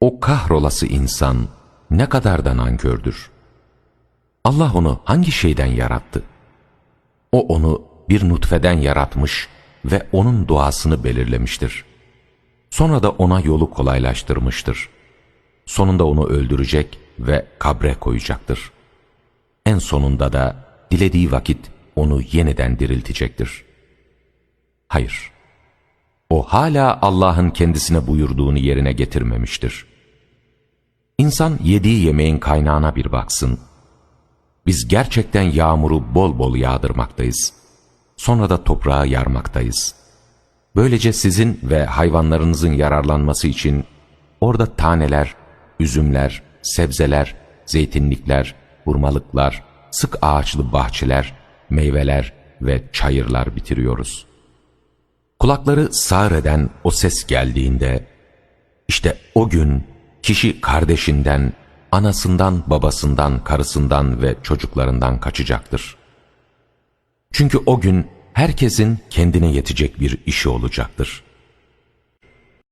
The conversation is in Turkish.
O kahrolası insan ne kadar da nankördür. Allah onu hangi şeyden yarattı? O onu bir nutfeden yaratmış ve onun duasını belirlemiştir. Sonra da ona yolu kolaylaştırmıştır. Sonunda onu öldürecek ve kabre koyacaktır. En sonunda da dilediği vakit onu yeniden diriltecektir. Hayır, o hala Allah'ın kendisine buyurduğunu yerine getirmemiştir. İnsan yediği yemeğin kaynağına bir baksın. Biz gerçekten yağmuru bol bol yağdırmaktayız. Sonra da toprağı yarmaktayız. Böylece sizin ve hayvanlarınızın yararlanması için orada taneler, üzümler, sebzeler, zeytinlikler, hurmalıklar, sık ağaçlı bahçeler, meyveler ve çayırlar bitiriyoruz. Kulakları sağır eden o ses geldiğinde, işte o gün kişi kardeşinden, anasından, babasından, karısından ve çocuklarından kaçacaktır. Çünkü o gün herkesin kendine yetecek bir işi olacaktır.